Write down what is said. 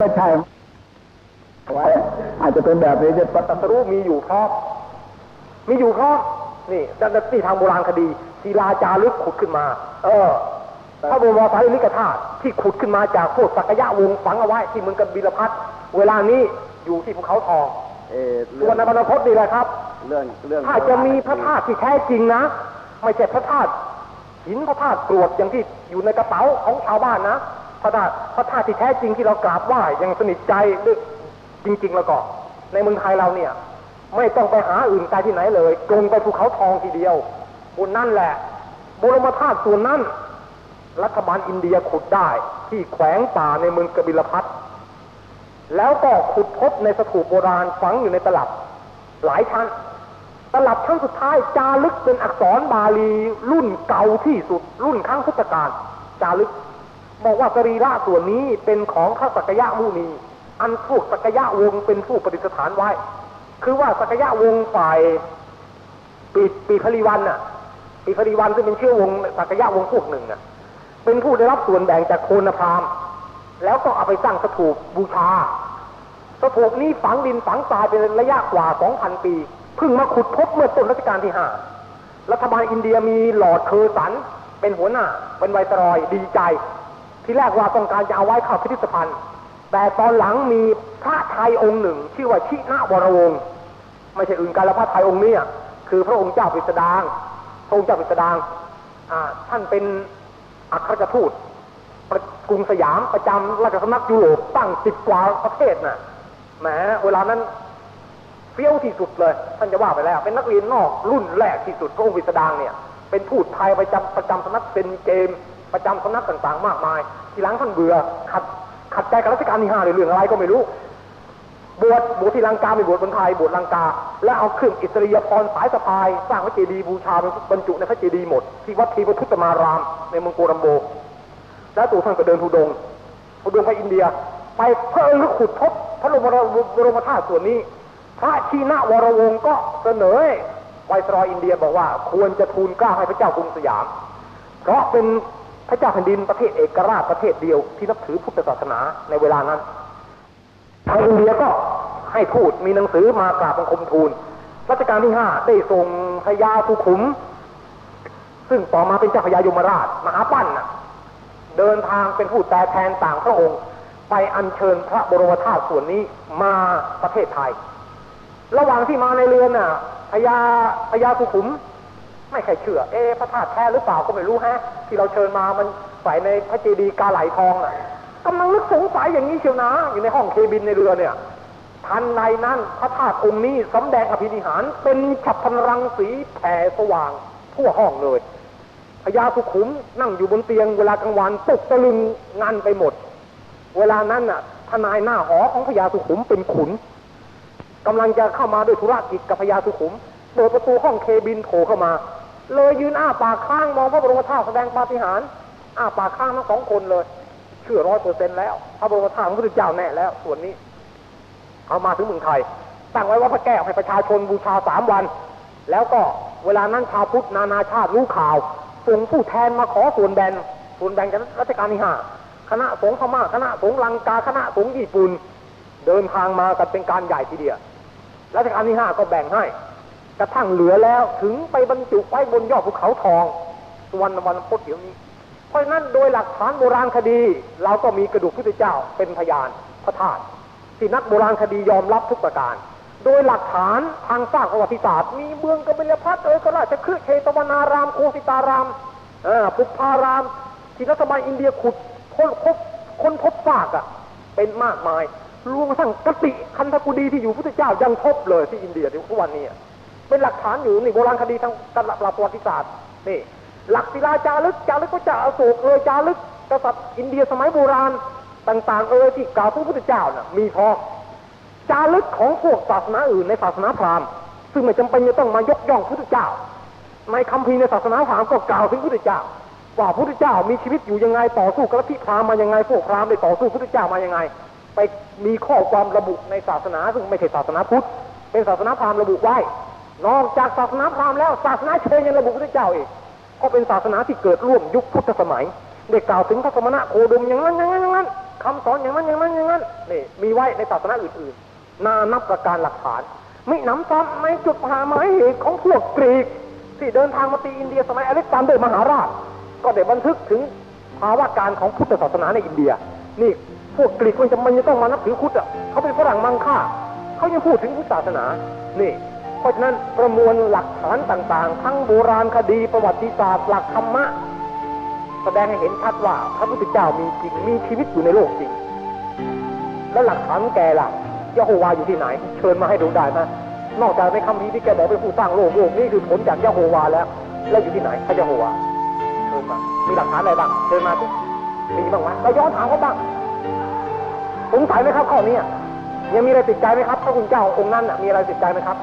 ไม่ใช่ไว้อาจจะเป็นแบบนี้จะตรัสรู้มีอยู่เพราะมีอยู่เพราะนี่ดันที่ทางโบราณคดีศิลาจารึกขุดขึ้นมา เออพระบรมสารีริกธาตุที่ขุดขึ้นมาจากพวกสักยะวงศ์ฝังเอาไว้ที่เมืองกบิลพัทเวลานี้อยู่ที่ภูเขาทองเอ่อตัเรื่วองในบรรพตนี่แหละครับ เรื่องเรื่องถ้าจะมีพระธาตุที่แท้จริงนะ ไม่ใช่พระธาตุหินพระธาตุกรวดอย่างที่อยู่ในกระเป๋าของชาวบ้านนะ พระธาตุพระธาตุที่แท้จริงที่เรากราบไหว้อย่างสนิทใจด้วยจริง ๆ แล้วก็ ในเมืองไทยเราเนี่ย ไม่ต้องไปหาอื่นไกลที่ไหนเลยตรงไปภูเขาทองทีเดียวบนนั่นแหละบรมธาตุส่วนนั้น รัฐบาลอินเดียขุดได้ที่แขวงป่าในเมืองกบิลพัทแล้วก็ขุดพบในสถูปโบราณฝังอยู่ในตลับ หลายชั้น ตลับชั้นสุดท้ายจารึกเป็นอักษรบาลีรุ่นเก่าที่สุดรุ่นครั้งพุทธกาลจารึก บอกว่าสรีระส่วนนี้เป็นของพระสักยะมุนี อันพวกสักยะวงเป็นผู้ประดิษฐานไว้ คือว่าสักยะวงฝ่ายปีปีพลีวันน่ะ ปีพลีวันซึ่งเป็นเชื้อวงศ์สักยะวงพวกหนึ่งน่ะ เป็นผู้ได้รับส่วนแบ่งจากโคนพรามแล้วก็เอาไปสร้างสถูปบูชา สถูปนี้ฝังดินฝังทรายเป็นระยะกว่า 2,000 ปี เพิ่งมาขุดพบเมื่อต้นรัชกาลที่5รัฐบาลอินเดียมีหลอดเคอร์สัน เป็นหัวหน้า เป็นไวสรอยดีใจ ที่แรกว่าต้องการจะเอาไว้เข้าพิพิธภัณฑ์ แต่ตอนหลังมีพระไทยองค์หนึ่ง ชื่อว่าชินวรวงศ์ไม่ใช่อื่นกันแล้วพระไทยองค์นี้คือพระองค์เจ้าปิสดางพระองค์เจ้าปิสดางท่านเป็นอัครราชทูตกรุงสยามประจำราชสำนักยุโรปตั้งสิบกว่าประเทศน่ะแหมเวลานั้นเฟี้ยวที่สุดเลย ท่านจะว่าไปแล้ว เป็นนักเรียนนอกรุ่นแรกที่สุดพระองค์วิสดางเนี่ย เป็นทูตไทยประจำประจำสำนักเซนเกม ประจำสำนักต่างๆ มากมาย ทีหลังท่านเบื่อขัดขัดใจกับรัชกาลที่ห้าในเรื่องอะไรก็ไม่รู้ บวชบวชที่ลังกาไปบวชบนไทยบวชลังกา แล้วเอาเครื่องอิสริยาภรณ์สายสะพาย สร้างพระเจดีย์บูชาเป็นบรรจุในพระเจดีย์หมด ที่วัดทีวัทุตมาราม ในเมืองโกรัมโบ แล้วตัวท่านก็เดินทุดงทุดงไปอินเดีย ไปเพิ่งขุดพบพระบรมบรมธาตุส่วนนี้ พระชีนะวรวงศ์ก็เสนอไวสรอยอินเดียบอกว่าควรจะทูลกล้าให้พระเจ้ากรุงสยาม เพราะเป็น พระเจ้าแผ่นดินประเทศเอกราชประเทศเดียวที่นับถือพุทธศาสนาในเวลานั้นทางอินเดียก็ให้ทูตมีหนังสือมากราบบังคมทูลรัชกาลที่ห้าได้ส่งพญาสุขุม ซึ่งต่อมาเป็นเจ้าพญายมราชมหาปั้นนะเดินทางเป็นผู้แต่แทนต่างพระองค์ ไปอัญเชิญพระบรมธาตุส่วนนี้มาประเทศไทย ระหว่างที่มาในเรือนน่ะพญาพญาสุขุม ไม่ใครเชื่อ เอ๊ะพระธาตุแท้หรือเปล่าก็ไม่รู้ฮะ ที่เราเชิญมามันใส่ในพระเจดีย์กาไหลทองอะกำลังนึกสงสัยอย่างนี้เชียวนะ อยู่ในห้องเคบินในเรือเนี่ยทันในนั้นพระธาตุองค์นี้สำแดงอภินิหาร เป็นฉับพลันรังสีแผ่สว่างทั่วห้องเลยพญาสุขุมนั่งอยู่บนเตียงเวลากลางวันตกตะลึงงานไปหมด เวลานั้นน่ะทนายหน้าหอของพญาสุขุมเป็นขุนกำลังจะเข้ามาด้วยธุรกิจกับพญาสุขุมเปิดประตูห้องเคบินโผล่เข้ามา เลยยืนอ้าปากค้างมองพระบรมธาตุแสดงปาฏิหาริย์อ้าปากค้างทั้งสองคนเลย เชื่อร้อยเปอร์เซ็นต์แล้วพระบรมธาตุของพระพุทธเจ้าแน่แล้ว ส่วนนี้ เอามาถึงเมืองไทยตั้งไว้ว่าพระแก้วให้ประชาชนบูชาสามวัน แล้วก็เวลานั้นชาวพุทธนานาชาติรู้ข่าวส่งผู้แทนมาขอส่วนแบ่งส่วนแบ่งจากรัชกาลที่ห้าคณะสงฆ์พม่าคณะสงฆ์ลังกาคณะสงฆ์ญี่ปุ่น เดินทางมากันเป็นการใหญ่ทีเดียวรัชกาลที่ห้าก็แบ่งให้ กระทั่งเหลือแล้วถึงไปบรรจุไว้บนยอดภูเขาทองสุวรรณวันพจน์เดี๋ยวนี้ เพราะนั้นโดยหลักฐานโบราณคดี เราก็มีกระดูกพุทธเจ้าเป็นพยานพระธาตุที่นักโบราณคดียอมรับทุกประการ โดยหลักฐานทางสร้างประวัติศาสตร์ มีเมืองกบิลพัทเอก็ราชคฤห์เชตวนารามโคสิตารามอ่อปุพาราม ที่รัฐบาลอินเดียขุดค้นพบค้นพบซากอะเป็นมากมายรวมกระทั่งกติคันธกุฎีที่อยู่พุทธเจ้ายังพบเลยที่อินเดียถึงทุกวันนี้ เป็นหลักฐานอยู่นี่โบราณคดีทางตำรับประวัติศาสตร์นี่หลักศิลาจารึกจารึกพระเจ้าอโศกเอยจารึกกษัตริย์อินเดียสมัยโบราณต่างๆเอยที่กล่าวถึงพระพุทธเจ้าน่ะมีพอจารึกของพวกศาสนาอื่นในศาสนาพราหมณ์ซึ่งไม่จำเป็นจะต้องมายกย่องพระพุทธเจ้า ในคัมภีร์ในศาสนาพราหมณ์ก็กล่าวถึงพระพุทธเจ้า ว่าพระพุทธเจ้ามีชีวิตอยู่ยังไงต่อสู้กับลัทธิพราหมณ์มายังไงพวกพราหมณ์ได้ต่อสู้พระพุทธเจ้ามายังไง ไปมีข้อความระบุในศาสนาซึ่งไม่ใช่ศาสนาพุทธเป็นศาสนาพราหมณ์ระบุไว้ นอกจากศาสนาพราหมณ์แล้วศาสนาเชนยังระบุพระเจ้าอีกเพราะเป็นศาสนาที่เกิดร่วมยุคพุทธสมัยได้กล่าวถึงพระสมณะโคดมอย่างนั้นอย่างนั้นอย่างนั้นคำสอนอย่างนั้นอย่างนั้นอย่างนั้นนี่มีไว้ในศาสนาอื่นๆนานับประการหลักฐานไมิหนำซ้ำในจุดหาหมายเหตุของพวกกรีก ที่เดินทางมาตีอินเดียสมัยอเล็กซานเดอร์มหาราช ก็ได้บันทึกถึงภาวะการของพุทธศาสนาในอินเดีย นี่พวกกรีกมันจะมันจะต้องมานับถือพุทธอะเขาเป็นฝรั่งมังค่าเขายังพูดถึงพุทธศาสนานี่ เพราะฉะนั้นประมวลหลักฐานต่างๆ ทั้งโบราณคดีประวัติศาสตร์หลักธรรมะ แสดงให้เห็นชัดว่าพระพุทธเจ้ามีจริงมีชีวิตอยู่ในโลกจริง แล้วหลักฐานแกล่ะยะโฮวาอยู่ที่ไหน เชิญมาให้ดูได้ไหมนอกจากในคำพีร์ที่แกบอกเป็นผู้สร้างโลกโลกนี้คือผลจากยะโฮวาแล้ว แล้วอยู่ที่ไหนพระยะโฮวาเชิญมามีหลักฐานอะไรบ้างเชิญมาสิมีบ้างไหมเราย้อนถามเขาบ้างสงสัยไหมครับข้อนี้ยังมีอะไรติดใจไหมครับพระคุณเจ้าองค์นั้นมีอะไรติดใจไหมครับ